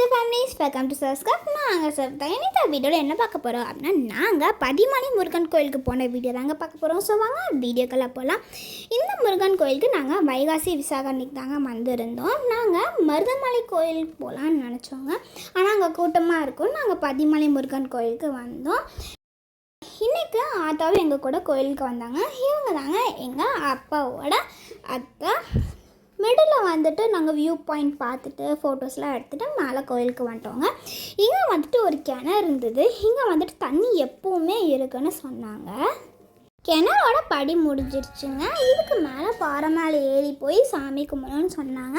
YouTube families welcome to subscribe நாங்கள் sir தான் இந்த வீடியோவில் என்ன பார்க்க போகிறோம் அப்படின்னா நாங்கள் பதிமலை முருகன் கோயிலுக்கு போன வீடியோ தாங்க பார்க்க போகிறோம் ஸோ வாங்க வீடியோக்கெல்லாம் போகலாம் இந்த முருகன் கோயிலுக்கு நாங்கள் வைகாசி விசாக அன்னைக்கு தாங்க வந்திருந்தோம். நாங்கள் மருதமலை கோயிலுக்கு போகலான்னு நினச்சோங்க. ஆனால் அங்கே கூட்டமாக இருக்கும். நாங்கள் பதிமலை முருகன் கோயிலுக்கு வந்தோம். இன்றைக்கு ஆத்தாவும் எங்கள் கூட கோயிலுக்கு வந்தாங்க. இவங்க தாங்க எங்கள் அப்பாவோட அத்தை மிடில் வந்துட்டு நாங்கள் வியூ பாயிண்ட் பார்த்துட்டு ஃபோட்டோஸ்லாம் எடுத்துகிட்டு மேலே கோயிலுக்கு வந்துட்டோங்க. இங்கே வந்துட்டு ஒரு கிணறு இருந்தது. இங்கே வந்துட்டு தண்ணி எப்போவுமே இருக்குன்னு சொன்னாங்க. கிணறோட படி முடிஞ்சிருச்சுங்க. இதுக்கு மேலே பாறை மேலே ஏறி போய் சாமி கும்பிடணும்னு சொன்னாங்க.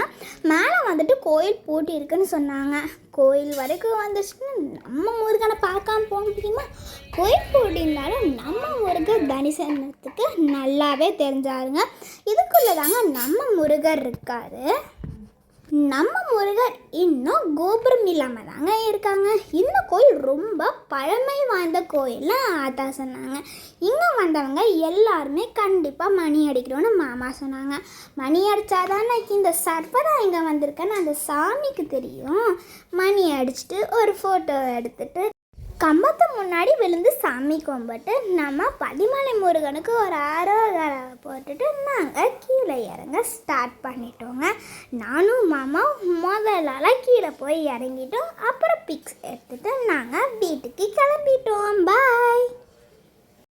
மேலே வந்துட்டு கோயில் பூட்டி இருக்குன்னு சொன்னாங்க. கோயில் வரைக்கும் வந்துச்சுன்னா நம்ம முருகனை பார்க்காம போக முடியுமா? கோயில் பூட்டி இருந்தாலும் நம்ம முருகர் நல்லாவே தெரிஞ்சாருங்க. இதுக்குள்ளே தாங்க நம்ம முருகர் இருக்காரு. நம்ம முருகர் இன்னும் கோபுரம் இல்லாமல் தாங்க இருக்காங்க. இந்த கோயில் ரொம்ப பழமை வாய்ந்த கோயில்னு ஆத்தா சொன்னாங்க. இங்கே வந்தவங்க எல்லாருமே கண்டிப்பாக மணி அடிக்கிறோன்னு மாமா சொன்னாங்க. மணி அடித்தாதானே இந்த சர்வரா இங்கே வந்திருக்கேன்னு அந்த சாமிக்கு தெரியும். மணி அடிச்சுட்டு ஒரு ஃபோட்டோ எடுத்துகிட்டு கம்பத்து முன்னாடி விழுந்து சாமி கும்பிட்டு நம்ம பதிமலை முருகனுக்கு ஒரு ஆரோகரை போட்டுட்டு நாங்கள் கீழே இறங்க ஸ்டார்ட் பண்ணிட்டோங்க. நானும் மாமா முதலால் கீழே போய் இறங்கிட்டோம். அப்புறம் பிக்ஸ் எடுத்துட்டு நாங்கள் வீட்டுக்கு கிளம்பிட்டோம்.